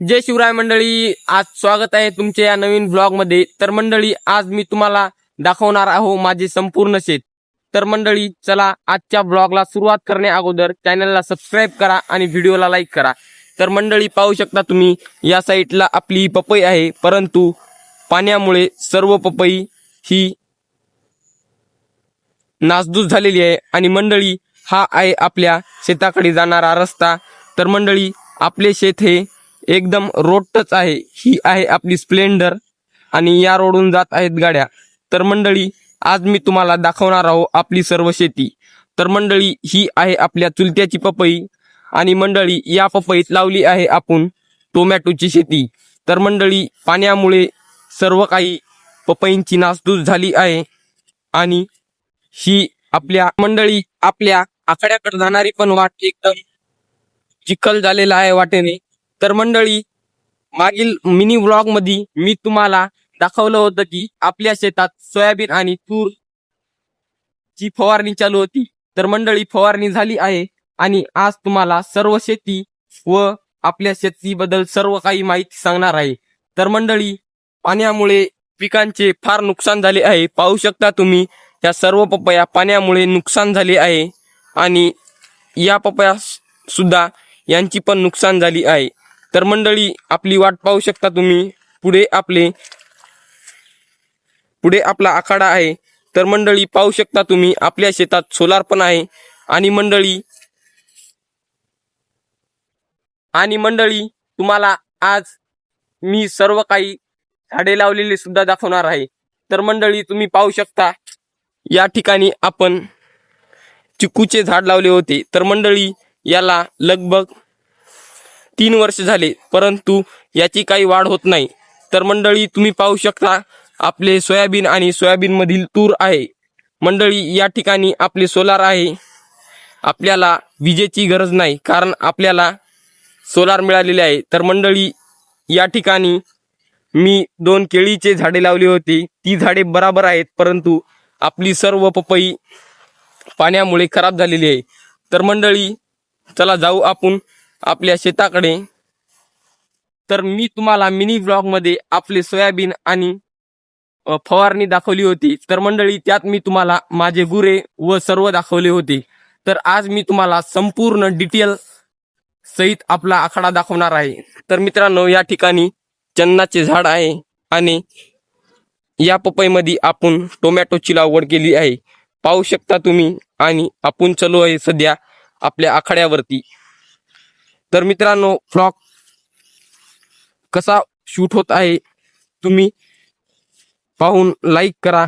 जय शिवराय मंडळी आज स्वागत आहे तुमच्या या नवीन ब्लॉगमध्ये तर मंडळी आज मी तुम्हाला दाखवणार आहो माझे संपूर्ण शेत. तर मंडळी चला आजच्या ब्लॉगला सुरुवात करण्या अगोदर चॅनलला सबस्क्राईब करा आणि व्हिडिओला लाईक करा. तर मंडळी पाहू शकता तुम्ही या साईटला आपली पपई आहे परंतु पाण्यामुळे सर्व पपई ही नासधूस झालेली आहे आणि मंडळी हा आहे आपल्या शेताकडे जाणारा रस्ता. तर मंडळी आपले शेत हे एकदम रोडच आहे. ही आहे आपली स्प्लेंडर आणि या रोडून जात आहेत गाड्या. तर मंडळी आज मी तुम्हाला दाखवणार आहो आपली सर्व शेती. तर मंडळी ही आहे आपल्या चुलत्याची पपई आणि मंडळी या पपईत लावली आहे आपण टोमॅटोची शेती. तर मंडळी पाण्यामुळे सर्व काही पपईंची नासधूस झाली आहे आणि ही आपल्या मंडळी आपल्या आखाड्याकडे जाणारी पण वाट एकदम चिखल झालेला आहे वाटेने. तर मंडळी मागील मिनी व्लॉगमध्ये मी तुम्हाला दाखवलं होतं की आपल्या शेतात सोयाबीन आणि तूर ची फवारणी चालू होती. तर मंडळी फवारणी झाली आहे आणि आज तुम्हाला सर्व शेती व आपल्या शेतीबद्दल सर्व काही माहिती सांगणार आहे. तर मंडळी पाण्यामुळे पिकांचे फार नुकसान झाले आहे. पाहू शकता तुम्ही या सर्व पपया पाण्यामुळे नुकसान झाले आहे आणि या पपया सुद्धा यांची पण नुकसान झाली आहे. तर मंडळी आपली वाट पाहू शकता तुम्ही. पुढे आपले पुढे आपला आखाडा आहे. तर मंडळी पाहू शकता तुम्ही आपल्या शेतात सोलार पण आहे. आणि मंडळी आणि मंडळी तुम्हाला आज मी सर्व काही झाडे लावलेले सुद्धा दाखवणार आहे. तर मंडळी तुम्ही पाहू शकता या ठिकाणी आपण चिकूचे झाड लावले होते. तर मंडळी याला लगभग तीन वर्ष झाले परंतु याची काही वाढ होत नाही. तर मंडळी तुम्ही पाहू शकता आपले सोयाबीन आणि सोयाबीन मधील तूर आहे. मंडळी या ठिकाणी आपले सोलार आहे. आपल्याला विजेची गरज नाही कारण आपल्याला सोलार मिळालेले आहे. तर मंडळी या ठिकाणी मी दोन केळीचे झाडे लावली होती. ती झाडे बराबर आहेत परंतु आपली सर्व पपई पाण्यामुळे खराब झालेली आहे. तर मंडळी चला जाऊ आपण. आपल्या शेताकडे. तर मी तुम्हाला मिनी ब्लॉगमध्ये आपले सोयाबीन आणि फवारणी दाखवली होती. तर मंडळी त्यात मी तुम्हाला माझे गुरे व सर्व दाखवले होते. तर आज मी तुम्हाला संपूर्ण डिटेल सहित आपला आखाडा दाखवणार आहे. तर मित्रांनो या ठिकाणी चन्नाचे झाड आहे आणि या पपईमध्ये आपण टोमॅटोची लागवड केली आहे. पाहू शकता तुम्ही आणि आपण चलो आहे सध्या आपल्या आखाड्यावरती. तर मित्रांनो फ्रॉक कसा शूट होत आहे तुम्ही पाहून लाईक करा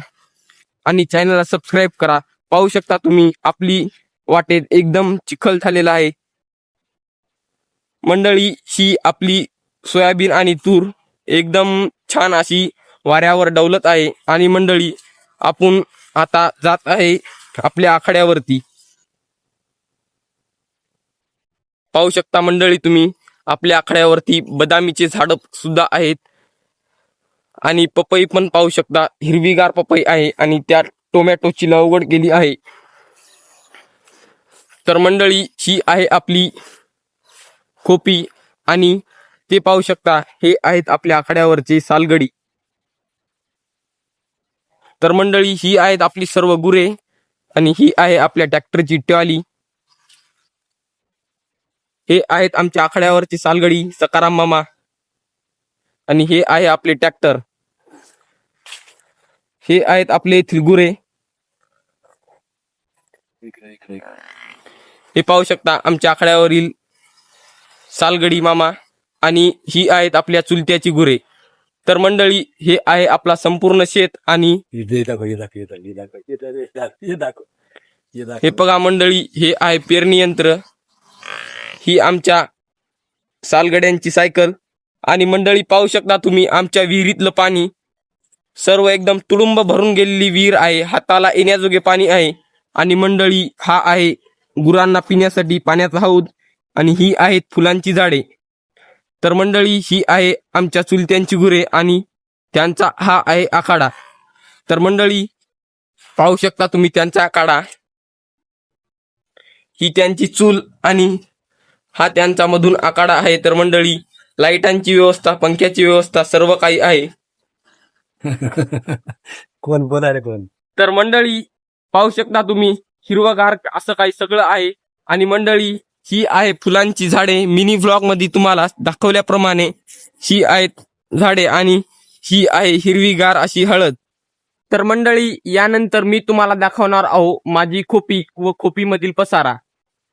आणि चॅनलला सबस्क्राईब करा. पाहू शकता तुम्ही आपली वाटेत एकदम चिखल झालेला आहे. मंडळी ही आपली सोयाबीन आणि तूर एकदम छान अशी वाऱ्यावर डवलत आहे आणि मंडळी आपण आता जात आहे आपल्या आखाड्यावरती. पाहू शकता मंडळी तुम्ही आपल्या आखाड्यावरती बदामीचे झाड सुद्धा आहेत. आणि पपई पण पाहू शकता हिरवीगार पपई आहे आणि त्यात टोमॅटोची लागवड केली आहे. तर मंडळी ही आहे आपली खोपी आणि ते पाहू शकता हे आहेत आपल्या आखाड्यावरचे सालगडी. तर मंडळी ही आहेत आपली सर्व गुरे आणि ही आहे आपल्या ट्रॅक्टरची टॉली हे आहेत आमच्या आखाड्यावरची सालगडी सकाराम मामा. आणि हे आहे आपले ट्रॅक्टर. हे आहेत आपले थिलगुरे. गुरे हे पाहू शकता आमच्या आखाड्यावरील सालगडी मामा. आणि ही आहेत आपल्या चुलत्याची गुरे. तर मंडळी हे आहे आपला संपूर्ण शेत आणि हे बघा मंडळी हे आहे पेरणी यंत्र. ही आमच्या सालगड्यांची सायकल. आणि मंडळी पाहू शकता तुम्ही आमच्या विहिरीतलं पाणी. सर्व एकदम तुडुंब भरून गेलेली विहीर आहे. हाताला येण्याजोगे पाणी आहे. आणि मंडळी हा आहे गुरांना पिण्यासाठी पाण्याचा हौद. आणि ही आहेत फुलांची झाडे. तर मंडळी ही आहे आमच्या चुलत्यांची गुरे आणि त्यांचा हा आहे आखाडा. तर मंडळी पाहू शकता तुम्ही त्यांचा आखाडा. ही त्यांची चूल आणि हा त्यांचा मधून आखाडा आहे. तर मंडळी लाईटांची व्यवस्था पंख्याची व्यवस्था सर्व काही आहे. कोण बोला रे कोण? तर मंडळी पाहू शकता तुम्ही हिरवगार असं काही सगळं आहे. आणि मंडळी ही आहे फुलांची झाडे. मिनी व्लॉगमध्ये तुम्हाला दाखवल्याप्रमाणे ही आहेत झाडे आणि ही आहे हिरवीगार अशी हळद. तर मंडळी यानंतर मी तुम्हाला दाखवणार आहो माझी खोपी व खोपीमधील पसारा.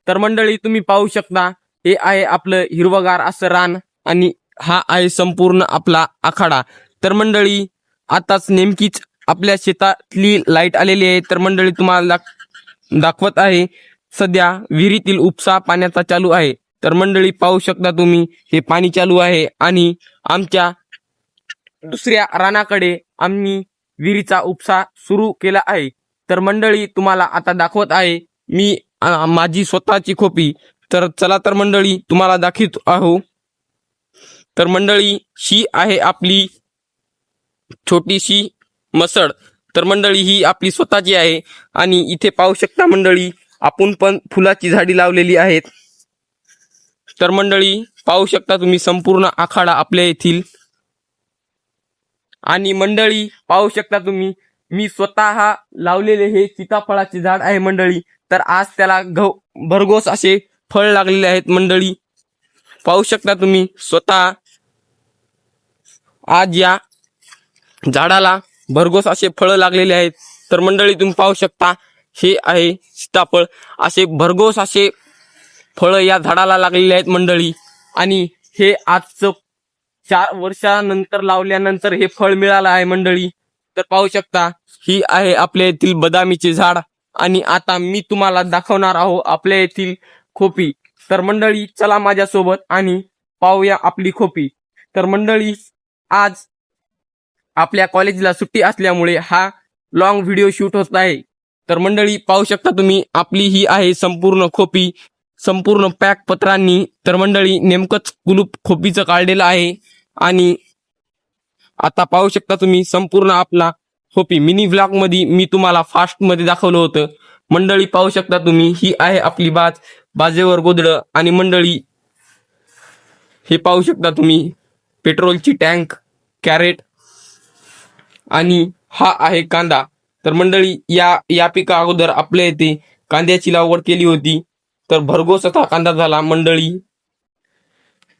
तर मंडळी तुम्ही पाहू शकता हे आहे आपलं हिरवगार असं रान आणि हा आहे संपूर्ण आपला आखाडा. तर मंडळी आताच नेमकीच आपल्या शेतातली लाइट आलेली आहे. तर मंडळी तुम्हाला दाख- दाखवत आहे सध्या विहिरीतील उपसा पाण्याचा चालू आहे. तर मंडळी पाहू शकता तुम्ही हे पाणी चालू आहे आणि आमच्या दुसऱ्या रानाकडे आम्ही विहिरीचा उपसा सुरू केला आहे. तर मंडळी तुम्हाला आता दाखवत आहे मी माझी स्वतःची खोपी तर चला तर मंडळी तुम्हाला दाखवित आहो. तर मंडळी ही आहे आपली छोटीशी मसळ. तर मंडळी ही आपली स्वतःची आहे. आणि इथे पाहू शकता मंडळी आपण पण फुलाची झाडी लावलेली आहेत. तर मंडळी पाहू शकता तुम्ही संपूर्ण आखाडा आपल्या येथील. आणि मंडळी पाहू शकता तुम्ही मी स्वतः लावलेले हे सीताफळाचे झाड आहे मंडळी. तर आज त्याला घ भरघोस असे फळ लागलेले आहेत मंडळी. पाहू शकता तुम्ही स्वतः आज या झाडाला भरघोस असे फळं लागलेले आहेत. तर मंडळी तुम्ही पाहू शकता हे आहे सीताफळ. असे भरघोस असे फळं या झाडाला लागलेले आहेत मंडळी. आणि हे आजचं चार वर्षानंतर लावल्यानंतर हे फळ मिळालं आहे मंडळी. तर पाहू शकता ही आहे आपल्या येथील बदामीचे झाड. आणि आता मी तुम्हाला दाखवणार आहो आपल्या येथील खोपी. तर मंडळी चला माझ्यासोबत आणि पाहूया आपली खोपी. तर मंडळी आज आपल्या कॉलेजला सुट्टी असल्यामुळे हा लॉंग व्हिडिओ शूट होत आहे. तर मंडळी पाहू शकता तुम्ही आपली ही आहे संपूर्ण खोपी संपूर्ण पॅक पत्रांनी. तर मंडळी नेमकंच कुलूप खोपीचं काढलेलं आहे आणि आता पाहू शकता तुम्ही संपूर्ण आपला खोपी. मिनी व्लॉगमध्ये मी तुम्हाला फास्टमध्ये दाखवलं होतं. मंडळी पाहू शकता तुम्ही ही आहे आपली बाज बाजेवर गोदडं आणि मंडळी हे पाहू शकता तुम्ही पेट्रोलची टँक कॅरेट आणि हा आहे कांदा. तर मंडळी या या पिका अगोदर आपल्या येथे कांद्याची लागवड केली होती तर भरघोस असा कांदा झाला. मंडळी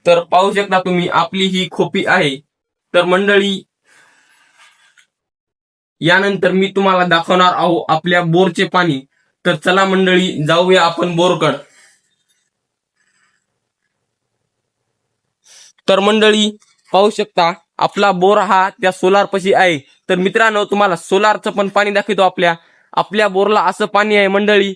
तर पाहू शकता तुम्ही आपली ही खोपी आहे. तर मंडळी यानंतर मी तुम्हाला दाखवणार आहो आपल्या बोरचे पाणी. तर चला मंडळी जाऊया आपण बोरकड. तर मंडळी पाहू शकता आपला बोर हा त्या सोलार पशी आहे. तर मित्रांनो तुम्हाला सोलारचं पण पाणी दाखवतो आपल्या. आपल्या बोरला असं पाणी आहे मंडळी.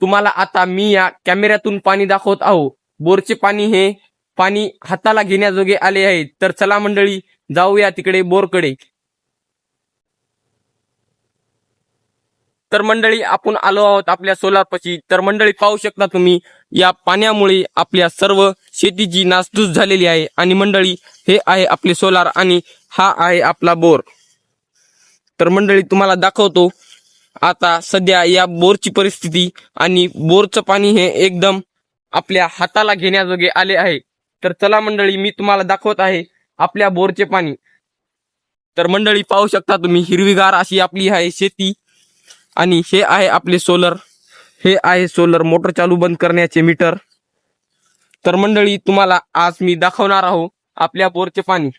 तुम्हाला आता मी या कॅमेऱ्यातून पाणी दाखवत आहो. बोरचे पाणी हे पाणी हाताला घेण्याजोगे आले आहे तर चला मंडळी जाऊया तिकडे बोरकडे. तर मंडळी आपण आलो आहोत आपल्या सोलारपाशी. तर मंडळी पाहू शकता तुम्ही या पाण्यामुळे आपल्या सर्व शेतीची नासधूस झालेली आहे. आणि मंडळी हे आहे आपले सोलार आणि हा आहे आपला बोर. तर मंडळी तुम्हाला दाखवतो आता सध्या या बोरची परिस्थिती आणि बोरचं पाणी हे एकदम आपल्या हाताला घेण्याजोगे आले आहे. तर चला मंडळी मी तुम्हाला दाखवत आहे आपल्या बोरचे पाणी. तर मंडळी पाहू शकता तुम्ही हिरवीगार अशी आपली आहे शेती. आणि हे आहे आपले सोलर हे आहे सोलर मोटर चालू बंद करण्याचे मीटर तर मंडळी तुम्हाला आज मी दाखवणार आहो आपल्या बोरचे पाणी.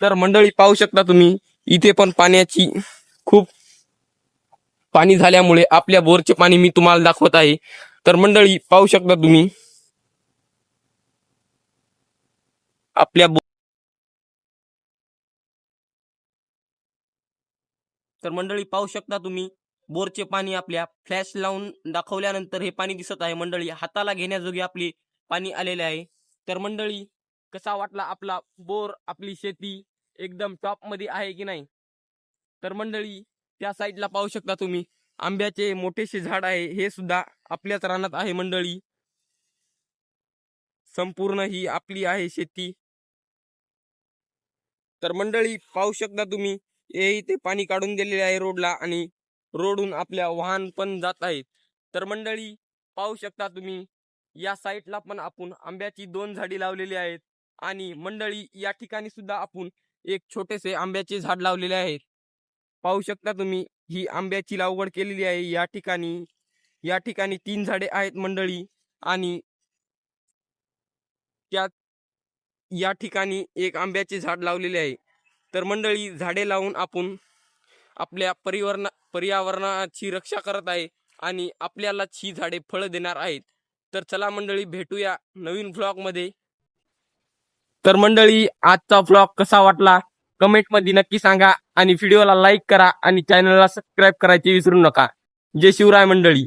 तर मंडळी पाहू शकता तुम्ही इथे पण पाण्याची खूप पाणी झाल्यामुळे आपल्या बोरचे पाणी मी तुम्हाला दाखवत आहे. तर मंडळी पाहू शकता तुम्ही आपल्या तर मंडळी पाहू शकता तुम्ही बोरचे पाणी आपल्या फ्लॅश लावून दाखवल्यानंतर हे पाणी दिसत आहे. मंडळी हाताला घेण्याजोगे आपले पाणी आलेले आहे. तर मंडळी कसा वाटला आपला बोर आपली शेती एकदम टॉपमध्ये आहे की नाही? तर मंडळी त्या साईडला पाहू शकता तुम्ही. आंब्याचे मोठेसे झाड आहे. हे सुद्धा आपल्याच रानात आहे मंडळी. संपूर्ण ही आपली आहे शेती. तर मंडळी पाहू शकता तुम्ही हे इथे पाणी काढून दिलेले आहे रोडला आणि रोडून आपल्या वाहन पण जात आहेत. तर मंडळी पाहू शकता तुम्ही या साईटला पण आपण आंब्याची दोन झाडी लावलेली आहेत. आणि मंडळी या ठिकाणी सुद्धा आपण एक छोटेसे आंब्याचे झाड लावलेले आहेत. पाहू शकता तुम्ही ही आंब्याची लागवड केलेली आहे या ठिकाणी. या ठिकाणी तीन झाडे आहेत मंडळी आणि त्यात या ठिकाणी एक आंब्याचे झाड लावलेले आहे. तर मंडळी झाडे लावून आपण आपल्या परिवरणा पर्यावरणाची रक्षा करत आहे आणि आपल्यालाच ही झाडे फळं देणार आहेत. तर चला मंडळी भेटूया नवीन व्लॉगमध्ये तर मंडळी आजचा व्लॉग कसा वाटला? कमेंटमध्ये नक्की सांगा आणि व्हिडिओला लाईक करा आणि चॅनलला सबस्क्राईब करायचे विसरू नका. जय शिवराय मंडळी.